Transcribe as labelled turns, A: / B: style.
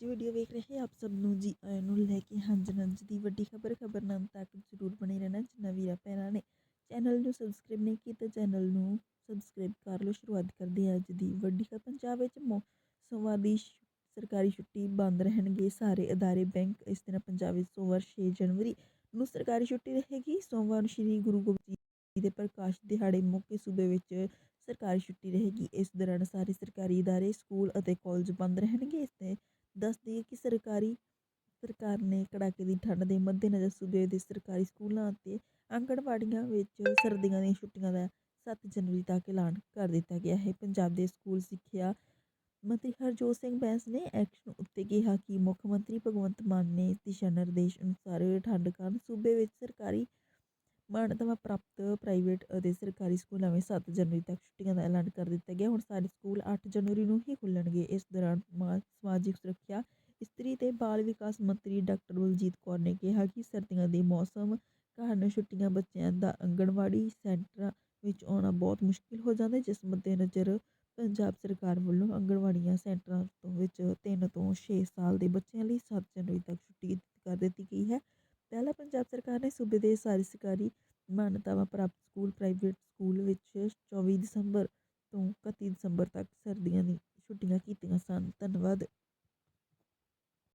A: ਜੀ ਵੀਡੀਓ ਵੇਖ ਰਹੇ ਆਪ ਸਭ ਨੂੰ ਜੀ ਆਇਆਂ ਨੂੰ ਲੈ ਕੇ ਹਾਂਜੀ ਨੰਜ ਦੀ ਵੱਡੀ ਖਬਰ ਖਬਰ ਨਾਲ ਤੱਕ ਜ਼ਰੂਰ ਬਣੇ ਰਹਿਣਾ ਜਿੰਨਾ ਵੀਰਾ ਭੈਣਾਂ ਨੇ। ਚੈਨਲ ਨੂੰ ਸਬਸਕ੍ਰਾਈਬ ਨਹੀਂ ਕੀਤਾ ਚੈਨਲ ਨੂੰ ਸਬਸਕ੍ਰਾਈਬ ਕਰ ਲਓ। ਸ਼ੁਰੂਆਤ ਕਰਦੇ ਹਾਂ ਅੱਜ ਦੀ ਵੱਡੀ ਖਬਰ। ਪੰਜਾਬ ਵਿੱਚ ਮੋ ਸੋਮਵਾਰ ਦੀ ਸਰਕਾਰੀ ਛੁੱਟੀ ਬੰਦ ਰਹਿਣਗੇ ਸਾਰੇ ਅਦਾਰੇ ਬੈਂਕ। ਇਸ ਦਿਨ ਪੰਜਾਬ ਵਿੱਚ ਸੋਮਵਾਰ 6 ਜਨਵਰੀ ਨੂੰ ਸਰਕਾਰੀ ਛੁੱਟੀ ਰਹੇਗੀ। ਸੋਮਵਾਰ ਨੂੰ ਸ਼੍ਰੀ ਗੁਰੂ ਗੋਬਿੰਦ ਜੀ ਦੇ ਪ੍ਰਕਾਸ਼ ਦਿਹਾੜੇ ਮੌਕੇ ਸੂਬੇ ਵਿੱਚ ਸਰਕਾਰੀ ਛੁੱਟੀ ਰਹੇਗੀ। ਇਸ ਦੌਰਾਨ ਸਾਰੇ ਸਰਕਾਰੀ ਅਦਾਰੇ, ਸਕੂਲ ਅਤੇ ਕਾਲਜ ਬੰਦ ਰਹਿਣਗੇ। ਇਸ ਤੇ ਦੱਸ ਦਈਏ ਕਿ ਸਰਕਾਰੀ ਸਰਕਾਰ ਨੇ ਕੜਾਕੇ ਦੀ ਠੰਡ ਦੇ ਮੱਦੇਨਜ਼ਰ ਸੂਬੇ ਦੇ ਸਰਕਾਰੀ ਸਕੂਲਾਂ ਅਤੇ ਆਂਗਣਵਾੜੀਆਂ ਵਿੱਚ ਸਰਦੀਆਂ ਦੀਆਂ ਛੁੱਟੀਆਂ ਦਾ 7 ਜਨਵਰੀ ਤੱਕ ਐਲਾਨ ਕਰ ਦਿੱਤਾ ਗਿਆ ਹੈ। ਪੰਜਾਬ ਦੇ ਸਕੂਲ ਸਿੱਖਿਆ ਮੰਤਰੀ ਹਰਜੋਤ ਸਿੰਘ ਬੈਂਸ ਨੇ ਐਕਸ਼ਨ ਉੱਤੇ ਕਿਹਾ ਕਿ ਮੁੱਖ ਮੰਤਰੀ ਭਗਵੰਤ ਮਾਨ ਨੇ ਦਿਸ਼ਾ ਨਿਰਦੇਸ਼ ਅਨੁਸਾਰ ਠੰਡ ਕਾਰਨ ਸੂਬੇ ਵਿੱਚ ਸਰਕਾਰੀ ਮਾਨਤਾਵਾਂ ਪ੍ਰਾਪਤ ਪ੍ਰਾਈਵੇਟ ਅਤੇ ਸਰਕਾਰੀ ਸਕੂਲਾਂ ਵਿੱਚ 7 ਜਨਵਰੀ ਤੱਕ ਛੁੱਟੀਆਂ ਦਾ ਐਲਾਨ ਕਰ ਦਿੱਤਾ ਗਿਆ। ਹੁਣ ਸਾਰੇ ਸਕੂਲ 8 ਜਨਵਰੀ ਨੂੰ ਹੀ ਖੁੱਲ੍ਹਣਗੇ ਇਸ ਦੌਰਾਨ ਮਾ- ਸਮਾਜਿਕ ਸੁਰੱਖਿਆ ਇਸਤਰੀ ਤੇ ਬਾਲ ਵਿਕਾਸ ਮੰਤਰੀ ਡਾਕਟਰ ਬਲਜੀਤ ਕੌਰ ਨੇ ਕਿਹਾ ਕਿ ਸਰਦੀਆਂ ਦੇ ਮੌਸਮ ਕਾਰਨ ਛੁੱਟੀਆਂ ਬੱਚਿਆਂ ਦਾ ਆਂਗਣਵਾੜੀ ਸੈਂਟਰਾਂ ਵਿੱਚ ਆਉਣਾ ਬਹੁਤ ਮੁਸ਼ਕਿਲ ਹੋ ਜਾਂਦਾ ਜਿਸ ਮੱਦੇਨਜ਼ਰ ਪੰਜਾਬ ਸਰਕਾਰ ਵੱਲੋਂ ਆਂਗਣਵਾੜੀਆਂ ਸੈਂਟਰਾਂ ਤੋਂ ਵਿੱਚ 3 ਤੋਂ 6 ਸਾਲ ਦੇ ਬੱਚਿਆਂ ਲਈ 7 ਜਨਵਰੀ ਤੱਕ ਛੁੱਟੀ ਕਰ ਦਿੱਤੀ ਗਈ ਹੈ। ਪਹਿਲਾਂ ਪੰਜਾਬ ਸਰਕਾਰ ਨੇ ਸੂਬੇ ਦੇ ਸਾਰੇ ਸਰਕਾਰੀ ਮਾਨਤਾਵਾਂ ਪ੍ਰਾਪਤ ਸਕੂਲ, ਪ੍ਰਾਈਵੇਟ ਸਕੂਲ ਵਿੱਚ 24 ਦਸੰਬਰ ਤੋਂ 31 ਦਸੰਬਰ ਤੱਕ ਸਰਦੀਆਂ ਦੀ ਛੁੱਟੀਆਂ ਕੀਤੀਆਂ ਸਨ। ਧੰਨਵਾਦ।